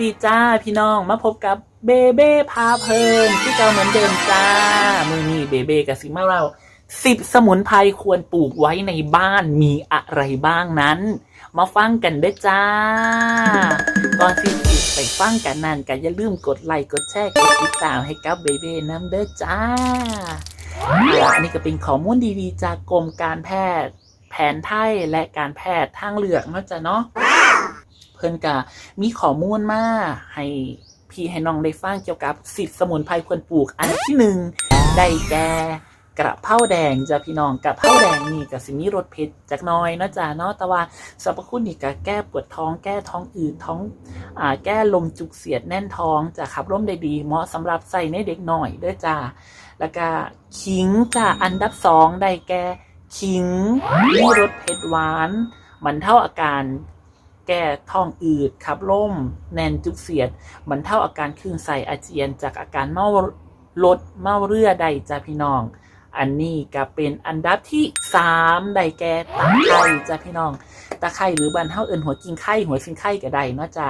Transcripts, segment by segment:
ดีจ้าพี่น้องมาพบกับเบเบ้พาเพลินที่เก่าเหมือนเดิมจ้ามือนี้เบเบ้กับซิมาเราสิบสมุนไพรควรปลูกไว้ในบ้านมีอะไรบ้างนั้น มาฟังกันเด้อจ้า ก่อนที่จะไปฟังกันนั่นก็อย่าลืมกดไลค์กดแชร์กดติดตามให้กับเบเบ้น้ำเด้อจ้าอ่าอันนี้ก็เป็นข้อมูลดีๆ จากกรมการแพทย์ แผนไทยและการแพทย์ทางเลือกเนาะจ้ะเนาะ เพิ่นกะมีข้อมูลมาให้พี่ให้น้องได้ฟังเกี่ยวกับสิบสมุนไพรควรปลูกอันที่หนึ่งได้แก่กระเพราแดงจ้ะพี่น้องกระเพราแดงนี่ก็สิมีรสเผ็ดจักน้อยนะจ้ะเนาะแต่ว่าสรรพคุณนี่ก็แก้ปวดท้องแก้ท้องอืดท้องอ่าแก้ลมจุกเสียดแน่นท้องจะขับร่มได้ดี เหมาะสำหรับใส่ในเด็กหน่อยเด้อจ้าแล้วก็ขิงจ้ะอันดับสองได้แก่ขิงมีรสเผ็ดหวานบรรเทาอาการ แก้ท้องอืดขับลมแน่นจุกเสียดบรรเทาอาการคลื่นไส้อาเจียนจากอาการเมาลดเมาเรือใดจ้าพี่น้อง อันนี้ก็เป็นอันดับที่สามได้แก่ตะไคร้จ้าพี่น้องตะไคร้หรือบรรเทาเอินหัวกินไข้หัวซินไข้ก็ได้เนาะจ้า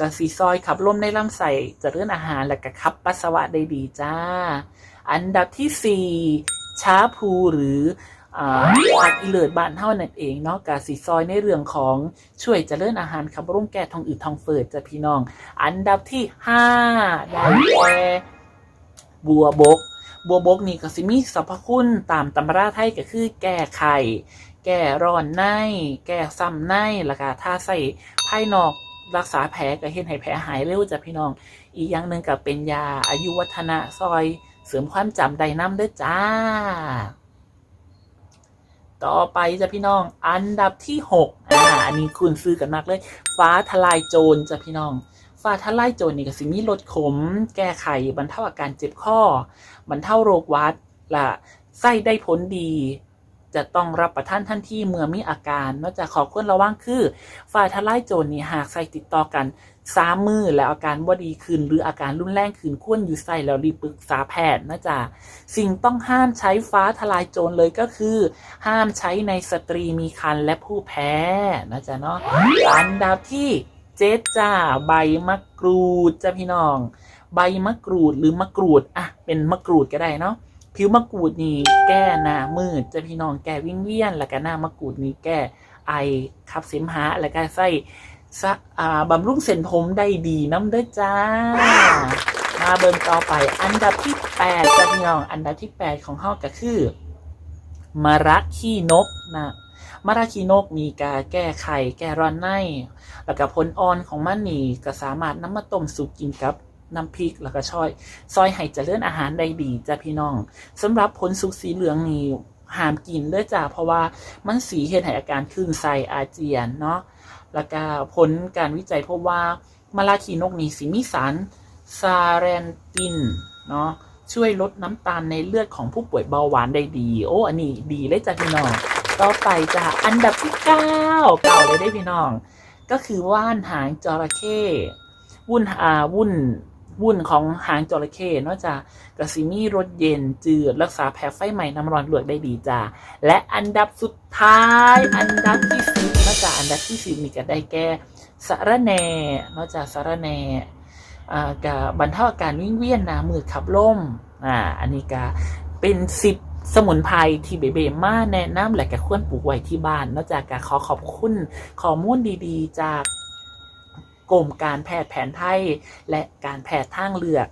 กระสีซอยขับลมในลำไส้จะเรื่อนอาหารและก็ขับปัสสาวะได้ดีจ้า อันดับที่สี่ช้าพูหรือ อ่าผักอีเลิศบ้านเท่านั่นเองเนาะกาสีซอยในเรื่องของช่วยเจริญอาหารขับร่มแก้ท้องอืดทองเฟิดจะพี่น้อง อันดับที่ห้าได้แก่บัวบก บัวบกนี่ก็สิมีสรรพคุณตามตำราไทยก็คือแก้ไข่แก้ร้อนใน แก้ซ้ำในแล้วก็ถ้าใส่ภายนอกรักษาแผลก็เห็นให้แผลหายเร็วจ้ะพี่น้อง อีกอย่างหนึ่งก็เป็นยาอายุวัฒนะซอยเสริมความจำไดน้ำเด้อจ้า ต่อไปจะพี่น้องอันดับที่หกอ่าอันนี้คุณซื้อกันมากเลย ฟ้าทลายโจรจะพี่น้อง ฟ้าทลายโจรนี่ก็สิมีลดขม แก้ไขบรรเทาอาการเจ็บข้อบรรเทาโรคหวัดละไส้ได้ผลดี จะต้องรับประทานทันทีเมื่อมีอาการนอกจากขอควรระวังคือฝ่ายทลายโจรนี่หากใส่ติดต่อกันสามมือแล้วอาการบ่ดีขึ้นหรืออาการรุนแรงขึ้นควรอยู่ใส่แล้วรีบปรึกษาแพทย์นะจ๊ะสิ่งต้องห้ามใช้ฟ้าทลายโจรเลยก็คือ ห้ามใช้ในสตรีมีครรภ์และผู้แพ้นะจ๊ะเนาะอันดับที่เจ็ดจ้าใบมะกรูดจ้ะพี่น้อง ใบมะกรูดหรือมะกรูดอะเป็นมะกรูดก็ได้เนาะ ผิวมะกรูดนี่แก้หน้ามืดจ้ะพี่น้องแก้วิ่งเวียน แล้วก็หน้ามะกรูดนี่แก้ไอขับเสมหะแล้วก็ใส่บำรุงเส้นผมได้ดีน้ำเด้อจ้า มาเบิ่งต่อไป อันดับที่แปดจ้ะพี่น้องอันดับที่แปดของเฮาก็คือมะระขี้นกนะมะระขี้นกมีกาแก้ไขแก้ร้อนใน แล้วก็ผลอ่อนของมันนี่ก็สามารถนำมาต้มสุกกินกับ น้ำพริกแล้วก็ช่อยซอยให้เจริญอาหารได้ดีจ้ะพี่น้องสำหรับผลสุกสีเหลืองนี่ห้ามกินเด้อจ้ะเพราะว่ามันสีเห็นให้อาการคลื่นไส้อาเจียนเนาะแล้วก็ผลการวิจัยพบว่ามาลาคีนกนี่สิมีสารซาเรนตินเนาะช่วยลดน้ำตาลในเลือดของผู้ป่วยเบาหวานได้ดี โอ้ อันนี้ดีเลยจ้ะพี่น้อง ต่อไปจ้ะอันดับที่เก้าเก่าเลยได้พี่น้อง ก็คือว่านหางจระเข้วุ่นอ่าวุ่น วุ่นของหางจระเข้นาะจ้ะกระสิมีรสเย็นจืด รักษาแผลไฟใหม่น้ำร้อนเลือได้ดีจ้ะและอันดับสุดท้าย อันดับที่สิบนอกจากอันดับที่สิบนี่ก็ได้แก่สารแหน่นอกจากสารแหน่อ่ากับบรรเทาอาการวิ่งเวียนนามือขับล่มอ่าอันนี้ก็เป็นสิบสมุนไพรที่เบเบมาแนะนำและก็ควรปลูกไว้ที่บ้าน นอกจากก็ขอขอบคุณข้อมูลดีๆ จาก กรมการแพทย์แผนไทย และการแพทย์ทางเลือก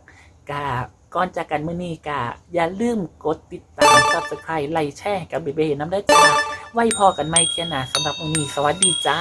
กาก่อนจากกันมื่อนี้กาอย่าลืมกดติดตาม Subscribe ไลค์แชร์กับเบเบน้ำได้จ้าไว้พอกันไม่เทียหนาสำหรับมื่อนี้สวัสดีจ้า